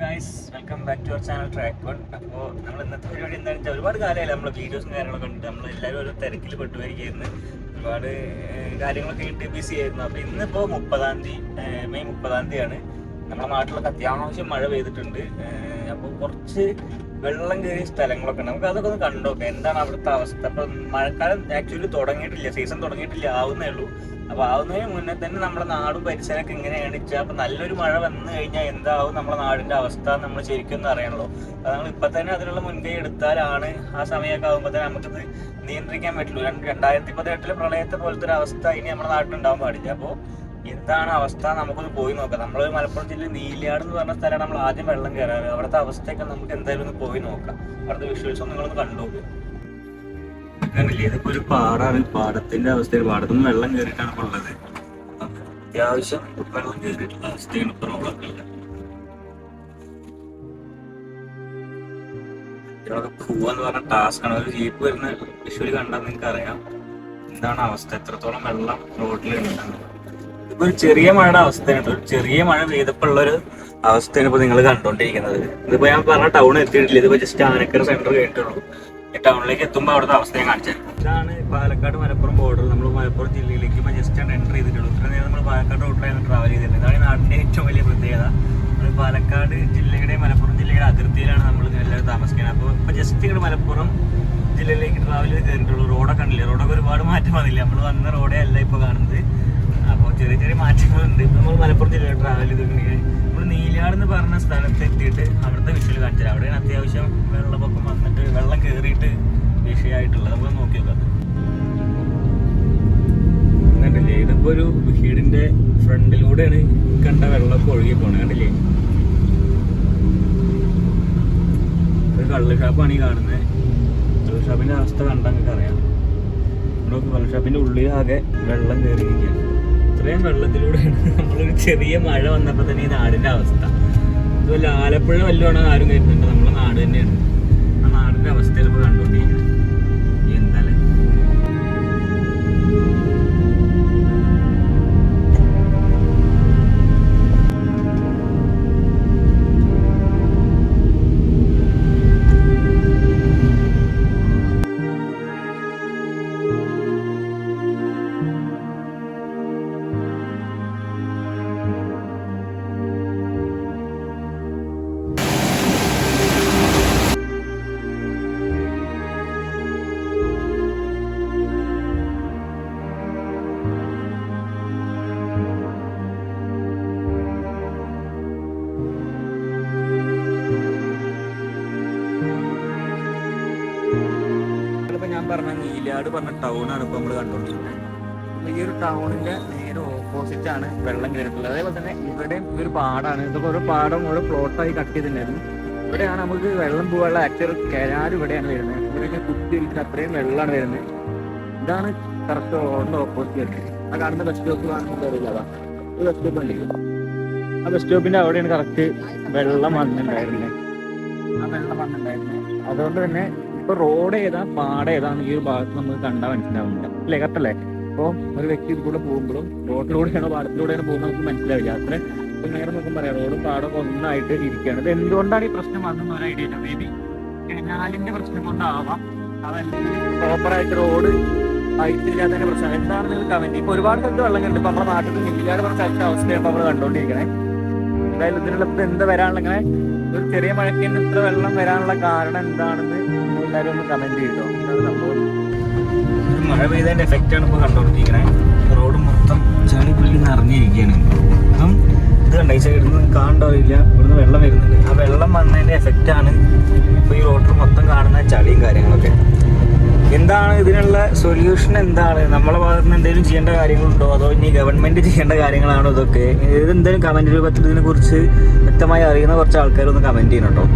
Guys welcome back to our channel track one അപ്പോൾ നമ്മൾ ഇന്നത്തെ പരിപാടി എന്താണെന്ന് വെച്ചാൽ ഒരുപാട് കാലമായില്ല നമ്മൾ വീഡിയോസും കാര്യങ്ങളൊക്കെ ഉണ്ട് നമ്മൾ എല്ലാവരും ഓരോ തിരക്കിൽ പെട്ടുപോയിരിക്കുന്നു ഒരുപാട് കാര്യങ്ങളൊക്കെ ഇട്ട് ബിസി ആയിരുന്നു. അപ്പോൾ ഇന്നിപ്പോൾ മുപ്പതാം തീയതി മെയ് മുപ്പതാം തീയതിയാണ് നമ്മുടെ നാട്ടിലൊക്കെ അത്യാവശ്യം മഴ പെയ്തിട്ടുണ്ട്. അപ്പോൾ കുറച്ച് വെള്ളം കയറിയ സ്ഥലങ്ങളൊക്കെ ഉണ്ട്. നമുക്ക് അതൊക്കെ ഒന്ന് കണ്ടോക്കാം എന്താണ് അവിടുത്തെ അവസ്ഥ? അപ്പം മഴക്കാലം ആക്ച്വലി തുടങ്ങിയിട്ടില്ല. സീസൺ തുടങ്ങിയിട്ടില്ല. ആവുന്നേ ഉള്ളൂ. അപ്പൊ ആവുന്നതിന് മുന്നേ തന്നെ നമ്മുടെ നാടും പരിസരമൊക്കെ ഇങ്ങനെയാണ് വെച്ചാൽ അപ്പൊ നല്ലൊരു മഴ വന്നു കഴിഞ്ഞാൽ എന്താവും നമ്മുടെ നാടിന്റെ അവസ്ഥ നമ്മൾ ശരിക്കും അറിയണല്ലോ. അപ്പൊ നമ്മൾ ഇപ്പൊ തന്നെ അതിനുള്ള മുൻകൈ എടുത്താലാണ് ആ സമയമൊക്കെ ആകുമ്പോ തന്നെ നമുക്കിത് നിയന്ത്രിക്കാൻ പറ്റുള്ളൂ. രണ്ട് രണ്ടായിരത്തി പതിനെട്ടിലെ പ്രളയത്തെ പോലത്തെ ഒരു അവസ്ഥ ഇനി നമ്മുടെ നാട്ടിലുണ്ടാവാൻ പാടില്ല. അപ്പോൾ എന്താണ് അവസ്ഥ? നമുക്കൊന്ന് പോയി നോക്കാം. നമ്മൾ മലപ്പുറം ജില്ലയിൽ നീലിയാട് എന്ന് പറഞ്ഞ സ്ഥലമാണ് നമ്മൾ ആദ്യം വെള്ളം കയറാറ്. അവിടുത്തെ അവസ്ഥയൊക്കെ നമുക്ക് എന്തായാലും ഒന്ന് പോയി നോക്കാം. അവിടുത്തെ വിഷ്വൽസ് നിങ്ങളൊന്ന് കണ്ടു നോക്കുക കണ്ടില്ലേ ഇതിപ്പോ ഒരു പാടാണ്. പാടത്തിന്റെ അവസ്ഥയിൽ പാടത്തുനിന്ന് വെള്ളം കയറിയിട്ടാണ് ഇപ്പൊ ഉള്ളത്. അത്യാവശ്യം വെള്ളം കയറിയിട്ടുള്ള അവസ്ഥയാണ് ഇപ്പൊ റോഡൊക്കെ പോവാന്ന് പറഞ്ഞ ടാസ്ക് ആണ്. ഒരു ജീപ്പ് വരുന്ന വിഷുവിൽ കണ്ടാൽ നിങ്ങൾക്ക് അറിയാം എന്താണ് അവസ്ഥ? എത്രത്തോളം വെള്ളം റോഡിൽ ഉണ്ടാകുന്നത് ഇപ്പൊ ഒരു ചെറിയ മഴയുടെ അവസ്ഥയാണ് ഒരു ചെറിയ മഴ പെയ്തപ്പോ ഉള്ള ഒരു അവസ്ഥയാണ് ഇപ്പൊ നിങ്ങൾ കണ്ടോണ്ടിരിക്കുന്നത് ഇതിപ്പോ ഞാൻ പറഞ്ഞ ടൗൺ എത്തിയിട്ടില്ല. ഇതിപ്പോ ജസ്റ്റ് ആനക്കര സെന്റർ കേട്ടുള്ളൂ ടൗണിലേക്ക് എത്തുമ്പോൾ അവിടുത്തെ അവസ്ഥ ഞാൻ കാണിച്ചു ഇതാണ് പാലക്കാട് മലപ്പുറം ബോർഡർ നമ്മൾ മലപ്പുറം ജില്ലയിലേക്ക് ഇപ്പോൾ ജസ്റ്റ് ആണ് എന്റർ ചെയ്തിട്ടുള്ളൂ. ഇത്ര നേരം നമ്മൾ പാലക്കാട് റൂട്ടിലാണ് ട്രാവൽ ചെയ്തിട്ടുണ്ട് ഇതാണ് നാടിന്റെ ഏറ്റവും വലിയ പ്രത്യേകത. നമ്മൾ പാലക്കാട് ജില്ലയുടെ മലപ്പുറം ജില്ലയുടെ അതിർത്തിയിലാണ് നമ്മൾ എല്ലാവരും താമസിക്കുന്നത്. അപ്പോൾ ഇപ്പോൾ ജസ്റ്റ് ഇങ്ങോട്ട് മലപ്പുറം ജില്ലയിലേക്ക് ട്രാവൽ ചെയ്ത് കയറിയിട്ടുള്ളൂ റോഡൊക്കെ ഉണ്ടല്ലേ റോഡൊക്കെ ഒരുപാട് മാറ്റം വന്നില്ല? നമ്മൾ വന്ന റോഡേ അല്ല ഇപ്പോൾ കാണുന്നത്. അപ്പോൾ ചെറിയ ചെറിയ മാറ്റങ്ങളുണ്ട്. നമ്മൾ മലപ്പുറം ജില്ലയിൽ ട്രാവൽ ചെയ്തിട്ടുണ്ടെങ്കിൽ നമ്മൾ നീലാട് എന്ന് പറഞ്ഞ സ്ഥലത്ത് എത്തിയിട്ട് അവിടുത്തെ വിഷ്വൽ കാണിച്ചത് അവിടെയാണ് അത്യാവശ്യം വെള്ളപ്പൊക്കം വന്നിട്ട് വെള്ളം കയറിയിട്ട് വിഷയമായിട്ടുള്ളത് നമ്മൾ നോക്കി നോക്കാം. കണ്ടില്ലേ? ഇതിപ്പോ ഒരു വീടിന്റെ ഫ്രണ്ടിലൂടെയാണ് കണ്ട വെള്ളമൊക്കെ ഒഴുകി പോണത് കണ്ടില്ലേ? ഒരു കള്ള് ഷാപ്പാണ് ഈ കാണുന്നത് കള്ള് ഷാപ്പിന്റെ അവസ്ഥ കണ്ട നിങ്ങൾക്ക് അറിയാം. നമുക്ക് കള്ള് ഷാപ്പിന്റെ ഉള്ളിൽ ആകെ വെള്ളം കയറിയിരിക്കുകയാണ് ഇത്രയും വെള്ളത്തിലൂടെയാണ് നമ്മളൊരു ചെറിയ മഴ വന്നപ്പോൾ തന്നെ ഈ നാടിന്റെ അവസ്ഥ. ഇതുപോലെ ആലപ്പുഴ വല്ലതും ആരും കരുതുന്നുണ്ട് നമ്മളെ നാട് തന്നെയാണ്. പറഞ്ഞ ടൗൺ പറഞ്ഞ ടൗണാണ് ഇപ്പൊ നമ്മൾ കണ്ടോണ്ടിരിക്കുന്നത് അപ്പൊ ഈ ഒരു ടൗണിന്റെ നേരെ ഓപ്പോസിറ്റ് ആണ് വെള്ളം കയറിയിട്ടുള്ളത്. അതേപോലെ തന്നെ ഇവിടെയും ഒരു പാടാണ്. ഇതൊക്കെ ഒരു പാടം ഓരോ പ്ലോട്ടായി കട്ട് ചെയ്തിട്ടുണ്ടായിരുന്നു. ഇവിടെയാണ് നമുക്ക് വെള്ളം പോകാനുള്ള ആക്ച്വൽ കരാർ ഇവിടെയാണ് വരുന്നത്. ഇവിടെ കുത്തി ഒലിച്ച് അത്രയും വെള്ളമാണ് വരുന്നത്. ഇതാണ് കറക്റ്റ് റോഡിന്റെ ഓപ്പോസിറ്റ് ആ കാണുന്ന ബസ് സ്റ്റോപ്പ് കാണുന്നത് അറിയില്ല അതാ. ബസ് സ്റ്റോപ്പ് ഉണ്ടല്ലോ ആ ബസ് സ്റ്റോപ്പിന്റെ അവിടെയാണ് കറക്റ്റ് വെള്ളം വന്നിട്ടുണ്ടായിരുന്നത്. ആ വെള്ളം വന്നിട്ടുണ്ടായിരുന്നത്. അതുകൊണ്ട് തന്നെ ഇപ്പൊ റോഡ് ഏതാ പാടം ഏതാന്ന് ഈ ഒരു ഭാഗത്ത് നമുക്ക് കണ്ടാൽ മനസ്സിലാവുന്നില്ല. അല്ലേ കറക്റ്റല്ലേ? അപ്പോൾ ഒരു വ്യക്തി ഇതിലൂടെ പോകുമ്പോഴും റോഡിലൂടെയാണോ പാടത്തിലൂടെയാണോ പോകുന്നത് നമുക്ക് മനസ്സിലാവില്ല. അത്ര നേരം നോക്കും പറയാം റോഡും പാടം ഒന്നായിട്ട് ഇരിക്കുകയാണ്. ഇത് എന്തുകൊണ്ടാണ് ഈ പ്രശ്നം വന്നതെന്ന് ഒരു ഐഡിയ മേ ബി കനാലിന്റെ പ്രശ്നം കൊണ്ടാവാം. അതല്ലെങ്കിൽ പ്രോപ്പറായിട്ട് റോഡ് ആയിട്ടില്ലാത്തതിന്റെ പ്രശ്നം. എന്താണ് നിങ്ങൾ കമന്റ് ഇപ്പൊ ഒരുപാട് സ്ഥലത്ത് വെള്ളം കണ്ടു നമ്മുടെ നാട്ടിൽ ഇല്ലാതെ സ്ഥലത്തെ അവസ്ഥയാണ് നമ്മൾ കണ്ടോണ്ടിരിക്കണേ. എന്തായാലും ഇതിനുള്ള എന്താ വരാനുള്ള ഒരു ചെറിയ മഴയ്ക്ക് ഇത്ര വെള്ളം വരാനുള്ള കാരണം എന്താണെന്ന് എല്ലാവരും ഒന്ന് കമന്റ് ചെയ്തോ? സംഭവം. മഴ പെയ്തതിന്റെ എഫക്റ്റ് ആണ് ഇപ്പോൾ കണ്ടുകൊണ്ടിരിക്കണേ. റോഡ് മൊത്തം ചെളി പുള്ളി നിറഞ്ഞിരിക്കുകയാണ്. അപ്പം ഇത് കണ്ട? ഈ സൈഡിൽ ഇവിടുന്ന് വെള്ളം വരുന്നുണ്ട്. ആ വെള്ളം വന്നതിന്റെ എഫക്റ്റ് ആണ് ഇപ്പോൾ ഈ എന്താണ് ഇതിനുള്ള സൊല്യൂഷൻ എന്താണ്? നമ്മളെ ഭാഗത്ത് നിന്ന് എന്തെങ്കിലും ചെയ്യേണ്ട കാര്യങ്ങളുണ്ടോ? അതോ ഇനി ഗവൺമെന്റ് ചെയ്യേണ്ട കാര്യങ്ങളാണോ ഇതൊക്കെ? ഇത് എന്തെങ്കിലും കമന്റ് രൂപത്തിൽ ഇതിനെ കുറിച്ച് വ്യക്തമായി അറിയുന്ന കുറച്ച് ആൾക്കാരൊന്ന് കമന്റ് ചെയ്യണം